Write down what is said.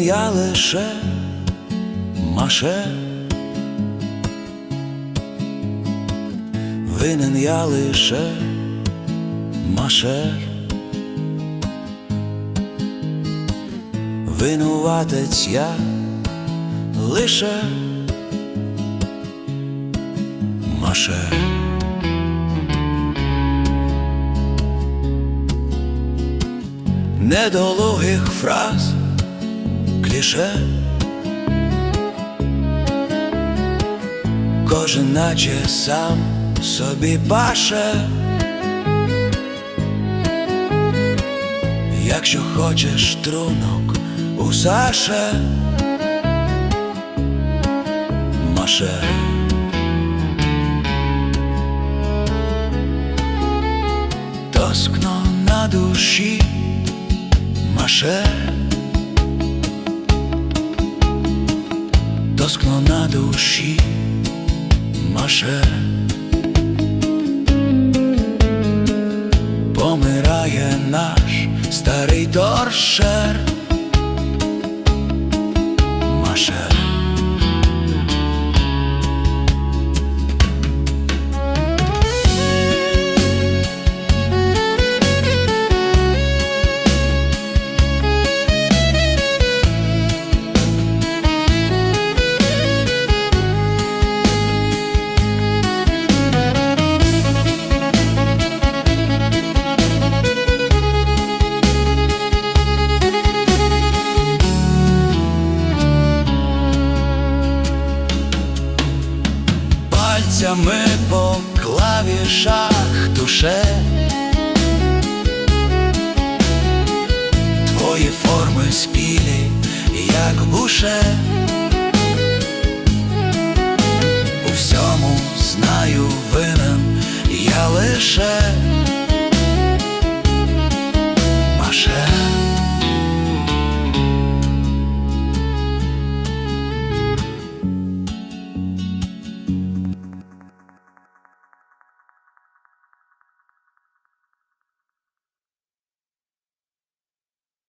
я лише маше. Винен я лише машер. Винуватець я лише машер. Недолугих фраз кліше. Кожен наче сам собі паше. Якщо хочеш трунок у Саше, Маше. Тоскно на душі, Маше. doskona dusi maszę Pomyraje nasz stary dorszer Maszę Пальцями по клавішах душе Твої форми спілі, як буше